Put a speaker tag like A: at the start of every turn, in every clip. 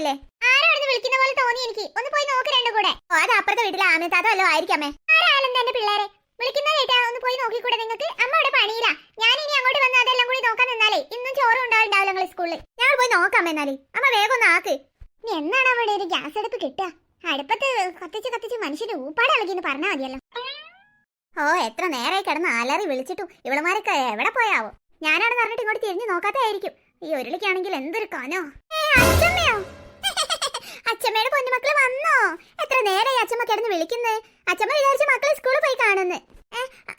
A: പോയതല്ലേ ആരാണെന്ന് വിളിക്കുന്ന പോലെ തോന്നി എനിക്ക്? ഒന്ന് പോയി നോക്ക് രണ്ടും കൂടെ. ഓ അത് അപ്പുറത്തെ വീട്ടിലെ ആമിത്താത്ത വല്ലോ ആയിരിക്കാമേ ആരായാലും എന്റെ പിള്ളേരെ? വിളിക്കുന്ന കേട്ടാ ഒന്ന് പോയി നോക്കിക്കൂടെ നിങ്ങൾക്ക്? അമ്മ ഇവിടെ പണിയില്ല ഞാൻ ഇനി അങ്ങോട്ട് വന്ന് അതെല്ലാം കൂടി നോക്കാൻ നിന്നാലേ ഇന്നും ചോറും ഉണ്ടാവില്ല നിങ്ങൾ സ്കൂളിൽ ഞങ്ങൾ പോയി നോക്കാം എന്നാൽ. അമ്മ വേഗം ഒന്ന് ആക്ക്. ഇനി എന്നാണ് അവിടെ ഒരു ഗ്യാസ് അടുപ്പ് കിട്ടുക? അടുപ്പത്ത് കത്തിച്ച് കത്തിച്ച് മനുഷ്യന് ഊപ്പാട് ഇളകിന്ന് പറഞ്ഞാൽ മതിയല്ലോ. ഓ എത്ര നേരമായി കിടന്ന് അലറി വിളിച്ചിട്ടു ഇവളുമാരൊക്കെ എവിടെ പോയാവോ? ഞാനാണെന്ന് പറഞ്ഞിട്ട് ഇങ്ങോട്ട് തിരിഞ്ഞു നോക്കാത്തായിരിക്കും ഈ ഉരുളിക്കാണെങ്കിൽ എന്തൊരു കനോ? ഏ, അച്ഛമ്മയോ അച്ഛമ്മയുടെ പൊന്നുമക്കൾ വന്നോ? എത്ര നേരമായി അച്ഛമ്മ കിടന്ന് വിളിക്കുന്നത് അച്ഛമ്മ വിചാരിച്ച മക്കളെ സ്കൂളിൽ പോയി കാണുന്നു.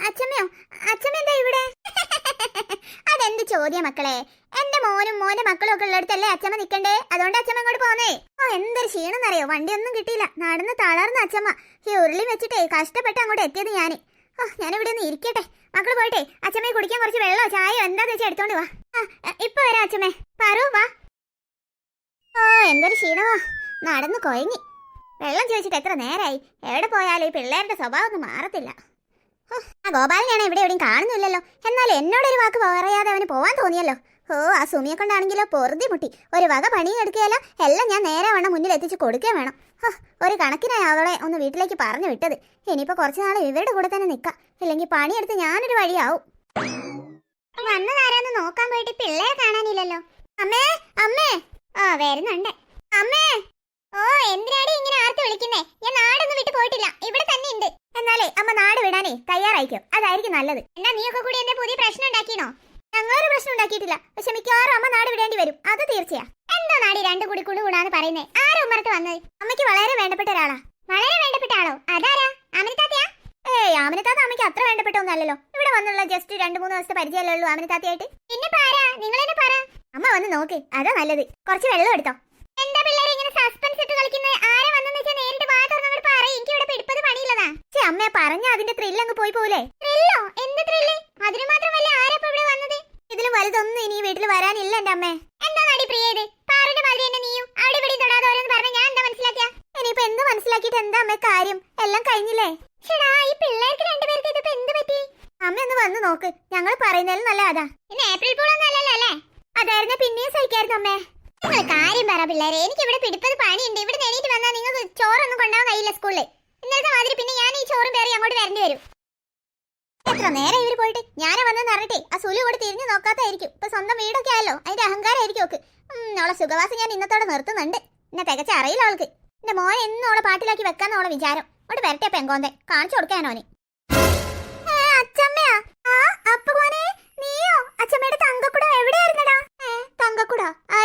A: അച്ഛമ്മയോ? അച്ഛമ്മ എന്താ ഇവിടെ? അതെന്ത് ചോദ്യം മക്കളെ? എന്റെ മോനും മോന്റെ മക്കളും ഒക്കെ ഉള്ളിടത്തല്ലേ അച്ഛമ്മ നിക്കണ്ടേ? അതുകൊണ്ട് അച്ഛമ്മ ഇങ്ങോട്ട് പോന്നേ. ഓ എന്തൊരു ക്ഷീണം അറിയോ വണ്ടിയൊന്നും കിട്ടിയില്ല. നടന്ന് തളർന്ന അച്ഛമ്മ. ഈ ഉരുളി വെച്ചിട്ടേ കഷ്ടപ്പെട്ട് അങ്ങോട്ട് എത്തിയത് ഞാൻ ഓ ഇവിടെ ഒന്ന് ഇരിക്കട്ടെ. മക്കൾ പോയിട്ടെ അച്ഛമ്മയെ കുടിക്കാൻ കുറച്ച് വെള്ളമോ ചായയോ എന്താന്ന് വെച്ചാൽ എടുത്തോണ്ട് വാ. ഇപ്പൊ വരാം അച്ഛമ്മേ. പറ വാ. ഓ എന്തൊരു ക്ഷീണമാ. നടന്നു കൊയങ്ങി. വെള്ളം ചോദിച്ചിട്ട് എത്ര നേരായി. എവിടെ പോയാലും ഈ പിള്ളേരുടെ സ്വഭാവം ഒന്നും മാറത്തില്ല. ഓ, ആ ഗോപാലനെയാണ് എവിടെ എവിടെയും കാണുന്നില്ലല്ലോ എന്നാലും എന്നോടൊരു വാക്ക് പറയാതെ അവന് പോവാൻ തോന്നിയല്ലോ. ഓ ആ സുമിയെ കൊണ്ടാണെങ്കിലോ പൊറുതി മുട്ടി. ഒരു വക പണിയും എടുക്കുകയല്ലോ. എല്ലാം ഞാൻ നേരെ വേണം മുന്നിൽ എത്തിച്ച് കൊടുക്കുകയും വേണം. ഹോ, ഒരു കണക്കിനായി അവളെ ഒന്ന് വീട്ടിലേക്ക് പറഞ്ഞു വിട്ടത്. ഇനിയിപ്പോ കുറച്ച് നാൾ ഇവരുടെ കൂടെ തന്നെ നിൽക്കാം. ഇല്ലെങ്കിൽ പണിയെടുത്ത് ഞാനൊരു വഴിയാവും. വന്നതാരാന്ന് നോക്കാൻ പോയിട്ട് പിള്ളേരെ കാണാനില്ലല്ലോ. അമ്മേ അമ്മേ. ആ വരുന്നുണ്ട്. അമ്മേ. ഓ എന്തിനാടി ഇങ്ങനെ ആർത്ത് വിളിക്കുന്നേ? ഞാൻ നാടൊന്നും വിട്ടു പോയിട്ടില്ല. ഇവിടെ തന്നെ ഉണ്ട്. എന്നാലേ അമ്മ നാട് വിടാനേ തയ്യാറായിക്കോ അതായിരിക്കും നല്ലത്. എന്നാ നീയൊക്കെ കൂടി എന്നെ പുതിയ പ്രശ്നം ഉണ്ടാക്കിയോ ഞങ്ങളൊരു പ്രശ്നം ഉണ്ടാക്കിയിട്ടില്ല. പക്ഷെ മിക്കവാറും അമ്മ നാട് വിടേണ്ടി വരും. അത് തീർച്ചയാ. എന്താ നാടി രണ്ടു കൂടി കുളു കൂടാന്ന് പറയുന്നേ? ആരാ ഉമ്മറത്ത് വന്നത്? അമ്മയ്ക്ക് വളരെ വേണ്ടപ്പെട്ട ഒരാളാ. വളരെ വേണ്ടപ്പെട്ട ആളോ? അതാരാ? ആമിനത്താത്തയാ? ഏയ് ആമിനത്താത്ത അമ്മയ്ക്ക് അത്ര വേണ്ടപ്പെട്ട ഒന്നല്ലല്ലോ ഇവിടെ വന്നുള്ള ജസ്റ്റ് രണ്ടു മൂന്ന് ദിവസത്തെ പരിചയമല്ലേ ഉള്ളൂ ആമിനത്താത്തയായിട്ട്. പിന്നെ പാരാ നിങ്ങൾ തന്നെ പറ. അമ്മ വന്ന് നോക്ക്. അതാ നല്ലത്. കുറച്ച് വെള്ളം എടുത്തോ. സസ്പെൻസ് ഇട്ട് കളിക്കുന്നത് ആരെ വന്നെന്ന് വെച്ചാൽ നേരിട്ട് വാ തുറന്നങ്ങോട്ട് പറയും. എനിക്ക് ഇവിടെ പിടിപ്പത് പണിയില്ലതാ. ചേ അമ്മ പറഞ്ഞ അതിന്റെ ത്രില്ല് അങ്ങ് പോയി പോലേ ത്രില്ലോ എന്ത് ത്രില്ല് അതിന് മാത്രം വല്ല ആരപ്പ ഇവിടെ വന്നത്? ഇതിലും വലുതൊന്നും ഇനി വീട്ടിൽ വരാനില്ല എന്റെ അമ്മേ. എന്താ നടി പ്രിയത്? പാറിന്റെ മാതിരി തന്നെ നീയും അവിടെ ഇവിടെ തൊടാതെ ഓരോന്ന് പറഞ്ഞ ഞാൻ എന്താ മനസ്സിലാക്കിയ? ഇനിയിപ്പോ എന്ത് മനസ്സിലാക്കിയിട്ട് എന്താ അമ്മേ കാര്യം? എല്ലാം കഴിഞ്ഞില്ലേ? ഷെടാ ഈ പിള്ളേർക്ക് രണ്ടുപേർക്ക് ഇതിപ്പോ എന്ത് പറ്റി? അമ്മ ഒന്ന് വന്നു നോക്ക്. ഞങ്ങൾ പറയുന്നതിൽ നല്ല അതാ ഇന്ന് ഏപ്രിൽ പൂളൊന്നും അല്ലല്ലോ അല്ലേ? അതായിരുന്നു പിന്നെയും സഹിക്കായിരുന്നു അമ്മേ. നിങ്ങൾ കാര്യം പറ പിള്ളേരെ. എനിക്ക് ഇവിടെ പിടിപ്പത് പണിയുണ്ട്. ഇവിടെ എണീറ്റ് വന്നാൽ നിങ്ങൾക്ക് ചോറൊന്നും കൊണ്ടുപോകാൻ കഴിയില്ല സ്കൂളിൽ ഇന്നലത്തെ മാതിരി പിന്നെ ഞാൻ ഈ ചോറും പേറി അങ്ങോട്ട് വരേണ്ടി വരും. എത്ര നേരം ഇവർ പോയിട്ട്? ഞാനാ വന്നെന്ന് അറിഞ്ഞിട്ടേ. ആ സുലു കൂടെ തിരിഞ്ഞു നോക്കാത്തായിരിക്കും. ഇപ്പൊ സ്വന്തം വീടൊക്കെ ആയല്ലോ. അതിന്റെ അഹങ്കാരമായിരിക്കും ഓക്ക് ഉം, അവളെ സുഖവാസം ഞാൻ ഇന്നത്തോടെ നിർത്തുന്നുണ്ട്. എന്നെ തികച്ച അറിയില്ല അവൾക്ക്. എന്റെ മോനെ എന്നും അവളെ പാട്ടിലാക്കി വെക്കാന്ന് അവളെ വിചാരം. അവിടെ വരട്ടെ പെങ്കോന്തെ. കാണിച്ചു കൊടുക്കാനോന്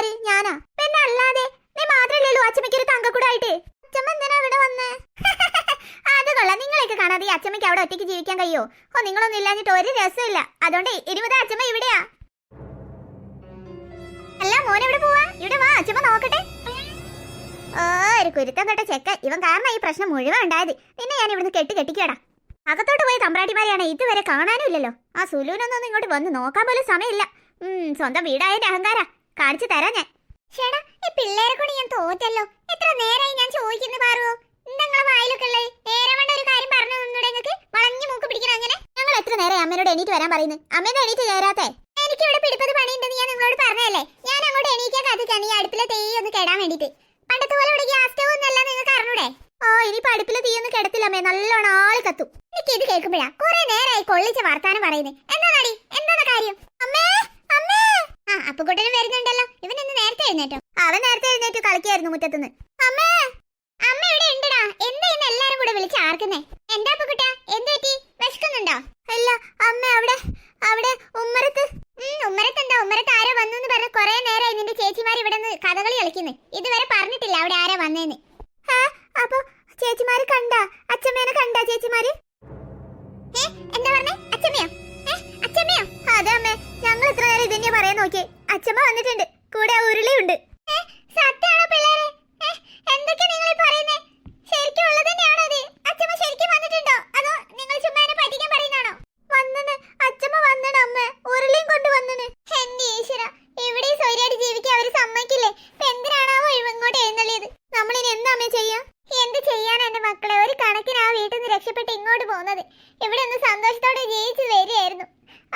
A: ആര് ഞാനാ. പിന്നെ അല്ലാതെ നീ മാത്രല്ലല്ലോ അച്ചമ്മയ്ക്ക് ഒരു തങ്കക്കുട ആയിട്ട് അച്ചമ്മ എന്തിനാ ഇവിടെ വന്നേ? അത് കൊള്ളാം. നിങ്ങളെയൊക്കെ കാണാതെ ഈ അച്ചമ്മയ്ക്ക് അവിടെ ഒറ്റയ്ക്ക് ജീവിക്കാൻ കഴിയോ? ഓ നിങ്ങളൊന്നും ഇല്ലാഞ്ഞിട്ട് ഒരു രസമില്ല അതുകൊണ്ട് ഇരുപത് അച്ഛമ്മ ഇവിടെയാ. അല്ല മോൻ എവിടെ പോവാ? ഇവിടെ വാ അച്ഛമ്മ നോക്കട്ടെ. ഓ ഒരു കുരുത്തം കെട്ട ചെക്ക. ഇവൻ കാരണം ഈ പ്രശ്നം മുഴുവൻ ഉണ്ടായത്. നിന്നെ ഞാൻ ഇവിടുന്ന് കെട്ടി കെട്ടിക്കടാ അകത്തോട്ട് പോയ തമ്പ്രാട്ടിമാരെയാണ് ഇതുവരെ കാണാനും ഇല്ലല്ലോ. ആ സുലൂനൊന്നും ഇങ്ങോട്ട് വന്ന് നോക്കാൻ പോലും സമയമില്ല. സ്വന്തം വീടായതിന്റെ അഹങ്കാര. കാണിച്ചു തരാം ഞാൻ. ചേടാ ഈ പിള്ളേരെ കൊണ്ട് ഞാൻ തോറ്റല്ലോ. എത്ര നേരായി ഞാൻ ചോദിക്കുന്നു പാറുവോ? നിങ്ങളെ വായിലൊക്കെ ഉള്ളത്? നേരെ വേണ്ട ഒരു കാര്യം പറഞ്ഞു നിന്നൂടെ നിങ്ങൾക്ക് വളഞ്ഞു മൂക്ക് പിടിക്കണം അങ്ങനെ. ഞങ്ങൾ എത്ര നേരം അമ്മയോട് എണീറ്റ് വരാൻ പറയുന്നു. അമ്മയുടെ എണീറ്റ് കയറാത്തേ. എനിക്ക് ഇവിടെ പിടിപ്പത് പണിയുണ്ടെന്ന് ഞാൻ നിങ്ങളോട് പറഞ്ഞല്ലേ ഞാൻ അങ്ങോട്ട് എണീക്കാൻ കാത്തിക്കാണ്. ഈ അടുപ്പിലെ തീ ഒന്ന് കേടാൻ വേണ്ടിട്ട് പണ്ടത്തെ പോലെ ഇവിടെ ഗ്യാസ് സ്റ്റവ് ഒന്നല്ല നിങ്ങൾക്ക് അറിഞ്ഞൂടെ? ഓ ഇനിയിപ്പോ അടുപ്പിലെ തീയൊന്നും കിടത്തില്ലമ്മേ നല്ലോണം ആൾ കത്തും. എനിക്ക് ഇത് കേൾക്കുമ്പോഴാ കുറെ നേരമായി കൊള്ളിച്ച വർത്താനം പറയുന്നത് എന്താ നടി എന്താണ് കാര്യം? അമ്മേ അമ്മേ! ആ അപ്പുകുട്ടനും വരുന്നുണ്ടല്ലോ. ഇവൻ ഇന്ന് നേരത്തെ എഴുന്നേറ്റോ. അവൻ നേരത്തെ എഴുന്നേറ്റ് കളിക്കായിരുന്നു മുറ്റത്തുനിന്ന്. അമ്മേ! അമ്മ ഇവിടെ ഉണ്ടടാ. എന്താ ഇന്ന് എല്ലാരും കൂടെ വിളിച്ച് ആർക്കുന്നേ? എന്താ അപ്പുകുട്ട? എന്ത് പറ്റി? വിശക്കുന്നുണ്ടോ? അല്ല അമ്മ അവിടെ അവിടെ ഉമ്മറത്ത്. ഉമ്മരത്ത് എന്താ? ഉമ്മരത്ത് ആരോ വന്നു എന്ന് പറഞ്ഞ് കൊറേ നേരമായി നിന്റെ ചേച്ചിമാർ ഇവിടെ നിന്ന് കഥകളി കളിക്കുന്നു. ഇതുവരെ പറഞ്ഞിട്ടില്ല അവിടെ ആരാ വന്നേന്ന്. ആ, അപ്പൊ ചേച്ചിമാര് കണ്ട? അച്ഛമ്മേനെ കണ്ട ചേച്ചിമാര്? എന്താ പറഞ്ഞേ? അതെ അമ്മേ. ഞങ്ങൾ ഇത്ര നേരം ഇതന്നെ പറയാൻ നോക്കിയേ? അച്ഛമ്മ വന്നിട്ടുണ്ട്. കൂടെ ഉരുളിയുണ്ട്. സത്യാണോ പിള്ളേരെ? എന്തൊക്കെ നിങ്ങൾ പറയുന്നേ? ശരിക്കും ഉള്ളത് തന്നെയാണോ ഇത്? ശരിക്കും വന്നിട്ടുണ്ടോ? അതോ നിങ്ങൾ ചുമ്മാ പറ്റിക്കാൻ പറയുന്നതാണോ? വന്നണ് അച്ഛമ്മ വന്നണ് അമ്മ. ഉരുളിയും കൊണ്ട് വന്നണ് എന്റെ ഈശ്വര ഇവിടെ ഈ ജീവിക്കാൻ? അവർ സമ്മതിക്കില്ലേ? എന്തിനാണാവോ എഴുന്നള്ളിയത്? നമ്മളിനി എന്താ അമ്മ ചെയ്യാ? എന്ത് ചെയ്യാൻ എന്റെ മക്കളെ? ഒരു കണക്കിന് ആ വീട്ടിൽ നിന്ന് രക്ഷപ്പെട്ട് ഇങ്ങോട്ട് പോകുന്നത്. ഇവിടെ ഒന്ന് സന്തോഷത്തോടെ ജീവിച്ചു വരികയായിരുന്നു.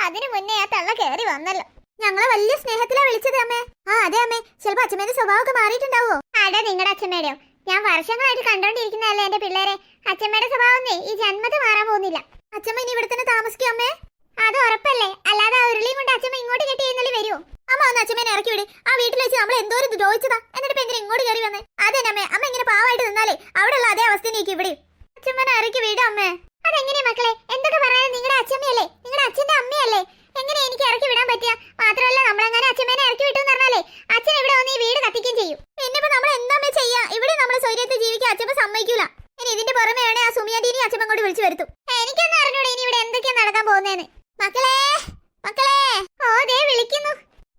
A: അതിനു മുന്നേ ആ തള്ള കയറി വന്നല്ലോ. ഞങ്ങളെ വലിയ സ്നേഹത്തിലാ വിളിച്ചത് അമ്മേ. ആ അതെ അമ്മേ. ചിലപ്പോ അച്ഛമ്മേന്റെ സ്വഭാവമൊക്കെ മാറിയിട്ടുണ്ടാവോ അതെ നിങ്ങളുടെ അച്ഛമ്മയുടെയോ ഞാൻ വർഷങ്ങളായിട്ട് കണ്ടോണ്ടിരിക്കുന്നതല്ലേ എന്റെ പിള്ളേരെ. അച്ഛമ്മയുടെ സ്വഭാവമേ ഈ ജന്മത്തെ മാറാൻ പോകുന്നില്ല. അച്ഛമ്മ ഇനി ഇവിടെ തന്നെ താമസിക്കും അമ്മേ? അത് ഉറപ്പല്ലേ. അല്ലാതെ ആ ഉരുളിയും കൊണ്ട് അച്ഛമ്മ ഇങ്ങോട്ട് കെട്ടി ഇന്നലെ വരുമോ അമ്മ ഒന്ന് അച്ഛമ്മേനെ ഇറക്കി വിട്. ആ വീട്ടിൽ വെച്ച് നമ്മൾ എന്തോരം ദ്രോഹിച്ചതാ എന്നിട്ട് ഇപ്പൊ എന്തിനാ ഇങ്ങോട്ട് കയറി വന്നേ? അതെ അമ്മേ. അമ്മ ഇങ്ങനെ പാവായിട്ട് നിന്നാലേ അവിടെയുള്ള അതേ അവസ്ഥ നീക്കി ഇവിടെ അച്ഛമ്മനെ ഇറക്കി വിട് അമ്മേ. അതെങ്ങനെയാ മക്കളെ? എന്തൊക്കെ പറയാൻ നിങ്ങളുടെ അച്ഛമ്മയല്ലേ? നിങ്ങളുടെ അച്ഛന്റെ അമ്മയല്ലേ? എങ്ങനെ എനിക്ക് ഇറക്കി വിടാൻ പറ്റിയ? മാത്രമല്ല നമ്മളങ്ങനെ അച്ഛമ്മേനെ ഇറക്കി വിട്ടു എന്ന് പറഞ്ഞാലേ അച്ഛൻ ഇവിടെ വന്ന് ഈ വീട് കത്തിക്കുകയും ചെയ്യും. പിന്നിപ്പോ നമ്മൾ എന്താ ചെയ്യാ? ഇവിടെ നമ്മൾ സ്വൈര്യത്തിൽ ജീവിക്കാൻ അച്ഛമ്മ സമ്മതിക്കൂല. ഇനി ഇതിന്റെ പുറമെയാണ് ആ സുമിയാന്റീനി അച്ഛമ്മ കൊണ്ട് വിളിച്ചു വരുത്തും എനിക്കൊന്നും അറിഞ്ഞൂടെ ഇനി ഇവിടെ എന്തൊക്കെയാ നടക്കാൻ പോകുന്നതെന്ന് മക്കളെ മക്കളെ ഓ ദേ വിളിക്കുന്നു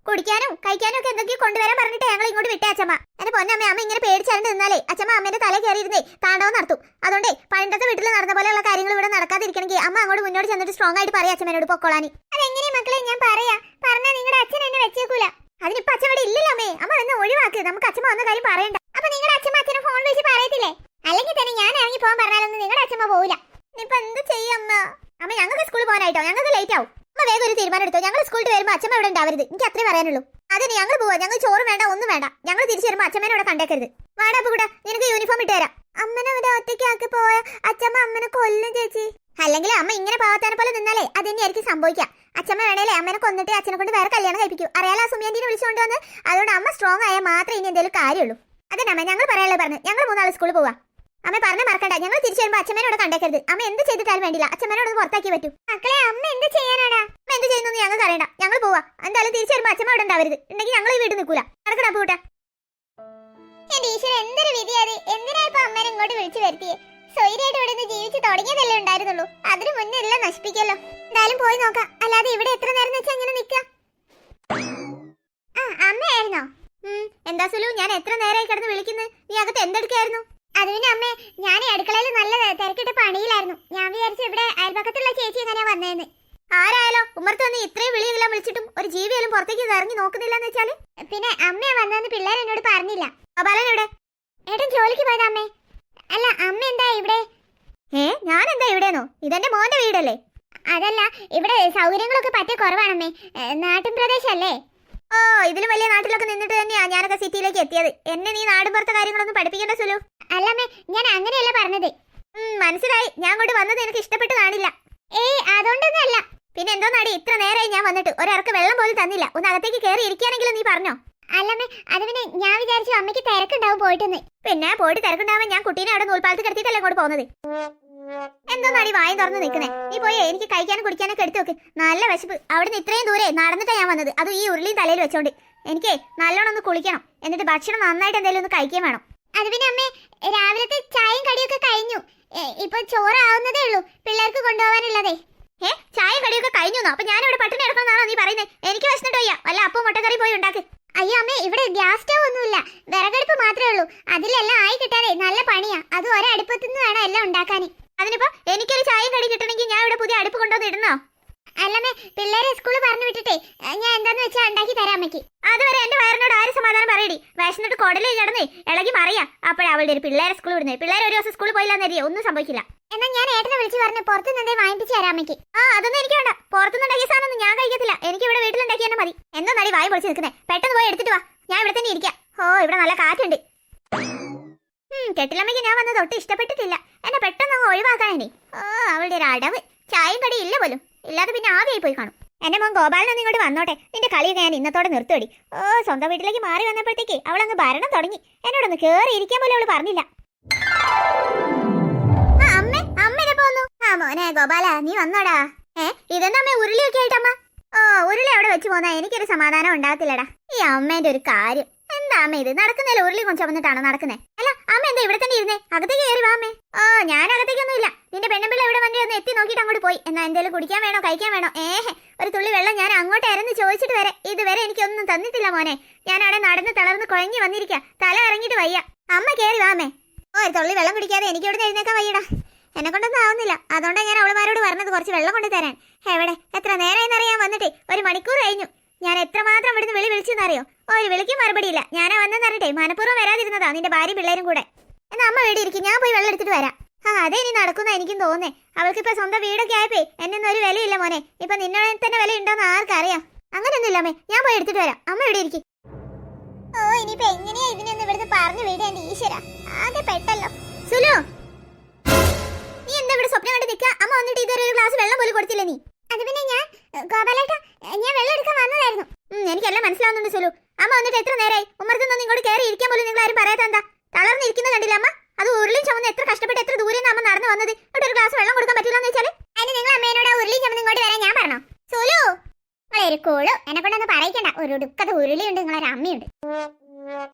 A: കുടിക്കാനും കഴിക്കാനും ഒക്കെ എന്തൊക്കെയോ കൊണ്ടുവരാൻ പറഞ്ഞിട്ട് ഞങ്ങൾ ഇങ്ങോട്ട് വിട്ടേ അച്ഛമ്മ. എന്റെ പൊന്നമ്മ അമ്മ ഇങ്ങനെ പേടിച്ചാണ്ട് നിന്നാലേ അച്ഛമ്മ അമ്മേന്റെ തല കയറിയിരുന്നേ താണ്ടവം നടത്തും. അതുകൊണ്ടേ പണ്ടത്തെ വീട്ടിൽ നടന്ന പോലെയുള്ള കാര്യങ്ങൾ ഇവിടെ നടക്കാതിരിക്കണമെങ്കിൽ അമ്മ അങ്ങോട്ട് മുന്നോട്ട് ചെന്നിട്ട് സ്ട്രോങ് ആയിട്ട് പറയാം അച്ഛമ്മേനോട് പൊക്കോളാനി അതെങ്ങനെ മക്കളെ ഞാൻ പറയാ? പറഞ്ഞാൽ നിങ്ങളുടെ അച്ഛൻ എന്നെ വെച്ചേക്കൂല. അതിനിപ്പോ അച്ഛൻ ഇവിടെ ഇല്ലല്ലോ അമ്മേ. അമ്മ എന്നെ ഒഴിവാക്ക്. നമുക്ക് അച്ഛമ്മ വന്ന കാര്യം പറയണ്ട. അപ്പൊ നിങ്ങളുടെ അച്ഛമ്മ അച്ഛനെ ഫോൺ വിളിച്ച് പറയത്തില്ലേ? അല്ലെങ്കിൽ തന്നെ ഞാൻ ഇറങ്ങി പോകാൻ പറഞ്ഞാലൊന്നും നിങ്ങളുടെ അച്ഛമ്മ പോവില്ല ഇപ്പൊ എന്ത് ചെയ്യാം അമ്മ? അമ്മ ഞങ്ങൾക്ക് സ്കൂളിൽ പോകാനായിട്ടോ? ഞങ്ങൾക്ക് ലേറ്റ് ആവും. അമ്മ വേഗം ഒരു തീരുമാനം എടുത്തോ. ഞങ്ങൾ സ്കൂളിൽ വരുമ്പോൾ അച്ഛമ്മ ഇവിടെ ഉണ്ടാവരുത്. എനിക്ക് അത്രേ പറയാനുള്ളൂ. അതിന് ഞങ്ങൾ പോവാ. ഞങ്ങൾ ചോറ് വേണ്ട ഒന്നും വേണ്ട. ഞങ്ങൾ തിരിച്ചു വരുമ്പോൾ അച്ഛമ്മേനെ ഇവിടെ കണ്ടേക്കരുത്. വാടാ കൂടെ. നിനക്ക് യൂണിഫോം ഇട്ട് തരാം. അമ്മനെ ഇവിടെ ഒറ്റയ്ക്കാക്കി പോയ അച്ഛമ്മ അമ്മനെ കൊല്ലും ചേച്ചി. അല്ലെങ്കിൽ അമ്മ ഇങ്ങനെ പാവത്താനെ പോലെ നിന്നാലേ അത് തന്നെയായിരിക്കും സംഭവിക്കാം അച്ഛമ്മ വേണേലേ അമ്മനെ കൊന്നിട്ട് അച്ഛനെ കൊണ്ട് വേറെ കല്യാണം കഴിപ്പിക്കും. അറിയാലോ ആ സുമിയന്റിനെ വിളിച്ചുകൊണ്ട് വന്ന് അതുകൊണ്ട് അമ്മ സ്ട്രോങ് ആയാൽ മാത്രമേ ഇനി എന്തെങ്കിലും കാര്യമുള്ളൂ. അതന്നെ അമ്മ ഞങ്ങൾ പറയാനുള്ളത് പറഞ്ഞു. ഞങ്ങൾ മൂന്നാൾ സ്കൂളിൽ പോവാ. അമ്മ പറഞ്ഞ മറക്കണ്ട. ഞങ്ങൾ തിരിച്ചു വരുമ്പോ അച്ഛമ്മേനോട് കണ്ടേക്കരുത്. അമ്മ എന്ത് ചെയ്തിട്ടാലും വേണ്ടില്ല. അച്ഛമ്മേനോട് പുറത്താക്കി പറ്റൂ. മക്കളെ അമ്മ എന്ത് ചെയ്യാനാണ് അമ്മ എന്ത് ചെയ്യുന്നു ഞങ്ങൾക്ക് അറിയണ്ട. ഞങ്ങൾ പോവാ. എന്തായാലും തിരിച്ചു വരുമ്പോ അച്ഛമ്മ ഇവിടെ ഉണ്ടാവരുത്. ഉണ്ടെങ്കിൽ ഞങ്ങൾ ഈ വീട് നിൽക്കൂല. നടക്കടാ പൂട്ടാ. എന്റെ ഈശ്വരൻ എന്തൊരു വിധിയാത്. എന്തിനാ ഇപ്പൊ അമ്മേനെ ഇങ്ങോട്ട് വിളിച്ചു വരുത്തിയേ? സ്വൈര്യമായിട്ട് ഇവിടെ നിന്ന് ജീവിച്ച് തുടങ്ങിയതല്ലേ ഉണ്ടായിരുന്നുള്ളൂ. അതിന് മുന്നേ എല്ലാം നശിപ്പിക്കല്ലോ എന്തായാലും പോയി നോക്കാം. അല്ലാതെ ഇവിടെ എത്ര നേരം വെച്ചാൽ ഇങ്ങനെ നിൽക്കാം ആ അമ്മയായിരുന്നോ? എന്താ സുലു ഞാൻ എത്ര നേരമായി കിടന്ന് വിളിക്കുന്നത് നീ അകത്ത് എന്തെടുക്കായിരുന്നു? അത് പിന്നെ അമ്മേ ഞാൻ അടുക്കളയിൽ നല്ല തിരക്കിട്ട് പണിയിലായിരുന്നു. ഞാൻ വിചാരിച്ചു ഇവിടെ അയൽപക്കത്തുള്ള ചേച്ചി എങ്ങനെയാ വന്നേന്ന്. ആരായാലോ ഉമ്മർത്ത് വന്ന് ഇത്രയും വിളിയെല്ലാം വിളിച്ചിട്ടും ഒരു ജീവിയാലും പുറത്തേക്ക് ഇറങ്ങി നോക്കുന്നില്ല എന്ന് വെച്ചാൽ? പിന്നെ അമ്മയാ വന്നതെന്ന് പിള്ളേർ എന്നോട് പറഞ്ഞില്ല. എവിടെ? ഏട്ടൻ ജോലിക്ക് പോയത് അമ്മേ. അല്ല അമ്മ എന്താ ഇവിടെ? ഏ ഞാൻ എന്താ ഇവിടെന്നോ? ഇതെന്റെ മോന്റെ വീടല്ലേ? അതല്ല ഇവിടെ സൗകര്യങ്ങളൊക്കെ പറ്റിയ കുറവാണമ്മേ. നാട്ടിൻ പ്രദേശല്ലേ? ഓ ഇതിലും വലിയ നാട്ടിലൊക്കെ നിന്നിട്ട് തന്നെയാ ഞാനൊക്കെ സിറ്റിയിലേക്ക് എത്തിയത്. എന്നെ നീ നാടും പുറത്തെ കാര്യങ്ങളൊന്നും പഠിപ്പിക്കേണ്ട സുലു. അല്ലമ്മേ ഞാൻ അങ്ങനെയല്ല പറഞ്ഞത്. മനസ്സിലായി. ഞാൻ കൊണ്ട് വന്നത് എനിക്ക് ഇഷ്ടപ്പെട്ട് കാണില്ല. ഏയ് അതുകൊണ്ടൊന്നല്ല. പിന്നെ എന്തോ നടി ഇത്ര നേരമായി ഞാൻ വന്നിട്ട്. ഒരിറക്ക് വെള്ളം പോലും തന്നില്ല. ഒന്ന് അകത്തേക്ക് കയറി ഇരിക്കുകയാണെങ്കിലും നീ പറഞ്ഞോ? അല്ലമ്മേ അത് പിന്നെ ഞാൻ വിചാരിച്ചു അമ്മയ്ക്ക് തിരക്കുണ്ടാവും പോയിട്ടെന്ന്. പിന്നെ പോയിട്ട് തിരക്കുണ്ടാവാൻ ഞാൻ കുട്ടീനെ അവിടെ നൂൽപ്പാലത്ത് കിടത്തിയിട്ടല്ലേ ഇങ്ങോട്ട് പോകുന്നത്? എന്തോ നടി വായം തുറന്ന് നിൽക്കുന്നേ. നീ പോയേ എനിക്ക് കഴിക്കാനും കുടിക്കാനൊക്കെ എടുത്തു നോക്ക് നല്ല വിശപ്പ്. അവിടുന്ന് ഇത്രയും ദൂരെ നടന്നിട്ടാ ഞാൻ വന്നത്. അത് ഈ ഉരുളിയും തലയിൽ വെച്ചോണ്ട്. എനിക്കേ നല്ലോണം ഒന്ന് കുളിക്കണം. എന്നിട്ട് ഭക്ഷണം നന്നായിട്ട് എന്തെങ്കിലും ഒന്ന് കഴിക്കുകയും വേണം. അത് പിന്നെ അമ്മേ രാവിലത്തെ ചായയും കടിയൊക്കെ കഴിഞ്ഞു. ഇപ്പൊ ചോറാവുന്നതേ ഉള്ളൂ. പിള്ളേർക്ക് കൊണ്ടുപോകാനുള്ളതേ ഏ ചായയും കടിയൊക്കെ കഴിഞ്ഞു അപ്പൊ ഞാൻ ഇവിടെ പട്ടിണി എടുക്കണമെന്നാണോ നീ പറയുന്നത് എനിക്ക് വിശന്നിട്ട് വയ്യ. വല്ല അപ്പം മുട്ടക്കറി പോയി ഉണ്ടാക്ക്. അയ്യോ അമ്മേ ഇവിടെ ഗ്യാസ് സ്റ്റവ് ഒന്നുമില്ല. വിറകടുപ്പ് മാത്രമേ ഉള്ളൂ. അതിലെല്ലാം ആയി കിട്ടാതെ നല്ല പണിയാ. അത് ഒരടുപ്പത്തു നിന്ന് വേണം എല്ലാം ഉണ്ടാക്കാൻ അതിനിപ്പോ എനിക്കൊരു ചായയും കടി കിട്ടണമെങ്കിൽ ഞാൻ ഇവിടെ പുതിയ അടുപ്പ് കൊണ്ടുവന്ന് ഇടുന്നോ? അല്ലമ്മേ പിള്ളേരെ സ്കൂളിൽ പറഞ്ഞു വിട്ടിട്ടേ. ഞാൻ എന്താന്ന് വെച്ചാൽ ഉണ്ടാക്കി തരാം അമ്മയ്ക്ക്. അതുവരെ എന്റെ വയറിനോട് ആര് പറയടി വിശന്നിട്ട് കൊടലിൽ കിടന്നേ ഇളകി മറിയാ. അപ്പോഴ അവളുടെ ഒരു പിള്ളേരെ സ്കൂളിൽ വിടുന്നത് പിള്ളേർ ഒരു ദിവസം സ്കൂളിൽ പോയില്ലാന്ന് അറിയാം ഒന്നും സംഭവിക്കില്ല. എന്നാ ഞാൻ ഏട്ടനെ വിളിച്ച് പറഞ്ഞു പുറത്തുനിന്ന് എന്തേ വാങ്ങിപ്പിച്ച് തരാം അമ്മയ്ക്ക്. ആ അതൊന്നും എനിക്ക് വേണ്ട. പുറത്തുനിന്ന് ഉണ്ടാക്കിയ സാധനം ഞാൻ കഴിക്കത്തില്ല. എനിക്ക് ഇവിടെ വീട്ടിലുണ്ടാക്കി തന്നെ മതി. എന്നാ നടി വായി പൊളിച്ച് നിൽക്കുന്നേ. പെട്ടെന്ന് പോയി എടുത്തിട്ട് വാ. ഞാൻ ഇവിടെ തന്നെ ഇരിക്കാം. ഓ ഇവിടെ നല്ല കാറ്റുണ്ട്. കെട്ടിലമ്മയ്ക്ക് ഞാൻ വന്നത് ഒട്ടും ഇഷ്ടപ്പെട്ടിട്ടില്ല. എന്നെ പെട്ടെന്ന് ഒഴിവാക്കാൻ ഇനി ഓ അവളുടെ ഒരു അടവ്. ചായയും കടി ഇല്ല പോലും. ഇല്ലാതെ പിന്നെ ആകെയായി പോയി കാണും. എന്റെ മോൻ ഗോപാലനൊന്നും ഇങ്ങോട്ട് വന്നോട്ടെ. നിന്റെ കളിയൊക്കെ ഞാൻ ഇന്നത്തോടെ നിർത്തുവടി. ഓ സ്വന്തം വീട്ടിലേക്ക് മാറി വന്നപ്പോഴത്തേക്ക് അവൾ അങ്ങ് ഭരണം തുടങ്ങി. എന്നോടൊന്ന് കേറി ഇരിക്കാൻ പോലും അവൾ പറഞ്ഞില്ല. അമ്മേ, ആ മോനെ ഗോപാല നീ വന്നോടാ. ഏ ഇതെന്താ അമ്മ ഉരുളിയൊക്കെ ആയിട്ടമ്മ ഓ ഉരുളി അവിടെ വെച്ച് പോന്നാ എനിക്കൊരു സമാധാനം ഉണ്ടാകത്തില്ലടാ. ഈ അമ്മേന്റെ ഒരു കാര്യം. അമ്മ ഇത് നടക്കുന്നതിൽ ഉരുളി കൊണ്ട് ചുമന്നിട്ടാണോ നടക്കുന്നേ? അല്ല അമ്മ എന്താ ഇവിടെ തന്നെ ഇരുന്നേ? അകത്തേക്ക് കയറി വാ അമ്മേ. ഓ ഞാൻ അകത്തേക്കൊന്നും ഇല്ല നിന്റെ പെണ്ണുമ്പിള്ള ഇവിടെ വണ്ടി ഒന്ന് എത്തി നോക്കിയിട്ട് അങ്ങോട്ട് പോയി. എന്നാ എന്തെങ്കിലും കുടിക്കാൻ വേണോ കഴിക്കാൻ വേണോ? ഏഹ് ഒരു തുള്ളി വെള്ളം ഞാൻ അങ്ങോട്ട് ഇറന്ന് ചോദിച്ചിട്ട് വരെ. ഇതുവരെ എനിക്കൊന്നും തന്നിട്ടില്ല മോനെ. ഞാൻ അവിടെ നടന്ന് തളർന്ന് കുഴഞ്ഞു വന്നിരിക്കുക തല ഇറങ്ങിയിട്ട് വയ്യ. അമ്മ കയറി അമ്മേ. ഓ ഒരു തുള്ളി വെള്ളം കുടിക്കാതെ എനിക്ക് ഇവിടെ എഴുന്നേക്കാൻ വയ്യടാ. എന്നെ കൊണ്ടൊന്നും ആവുന്നില്ല. അതുകൊണ്ടാണ് ഞാൻ അവളുമാരോട് പറഞ്ഞത് കുറച്ച് വെള്ളം കൊണ്ട് തരാൻ എവിടെ? എത്ര നേരം എന്നറിയാൻ വന്നിട്ട്. ഒരു മണിക്കൂർ കഴിഞ്ഞു. ഞാൻ എത്രമാത്രം ഇവിടുന്ന് വിളി വിളിച്ചെന്നറിയോ? ഒരു വിളിക്കും മറുപടിയില്ല. ഞാനാ വന്നെന്നറിയട്ടെ മനഃപൂർവം വരാതിരുന്നതാ നിന്റെ ഭാര്യ പിള്ളേരും കൂടെ. എന്നാ അമ്മ വീട് ഇരിക്കും. ഞാൻ പോയി വെള്ളം എടുത്തിട്ട് വരാം. ആ അതെ ഇനി നടക്കുന്ന എനിക്കും തോന്നേ അവൾക്ക് ഇപ്പൊ സ്വന്തം വീടൊക്കെ ആയപ്പേ എന്നൊന്നും ഒരു വിലയില്ല മോനെ. ഇപ്പൊ നിന്നോടെ തന്നെ വില ഉണ്ടോന്ന് ആർക്കറിയാം. അങ്ങനെയൊന്നുമില്ല അമ്മേ. ഞാൻ പോയി എടുത്തിട്ട് വരാം. അമ്മ ഇവിടെ ഇരിക്കും. ഓ ഇനിയിപ്പോ എങ്ങനെയാ ഇതിനൊന്നും ഇവിടുന്ന് പറഞ്ഞു വിടുക എന്റെ ഈശ്വര? ആകെ പെട്ടല്ലോ. സുലു! നീ എന്താ ഇവിടെ സ്വപ്നം കണ്ട് നിൽക്കുക അമ്മ വന്നിട്ട് ഇതുവരെ ഒരു ഗ്ലാസ് വെള്ളം പോലും കൊടുത്തില്ല നീ? അത് പിന്നെ ഞാൻ ഗോപാലേട്ട ഞാൻ വെള്ളം എടുക്കാൻ വന്നതായിരുന്നു എനിക്കെല്ലാം മനസ്സിലാവുന്നുണ്ട് സുലു അമ്മ വന്നിട്ട് എത്ര നേരമായി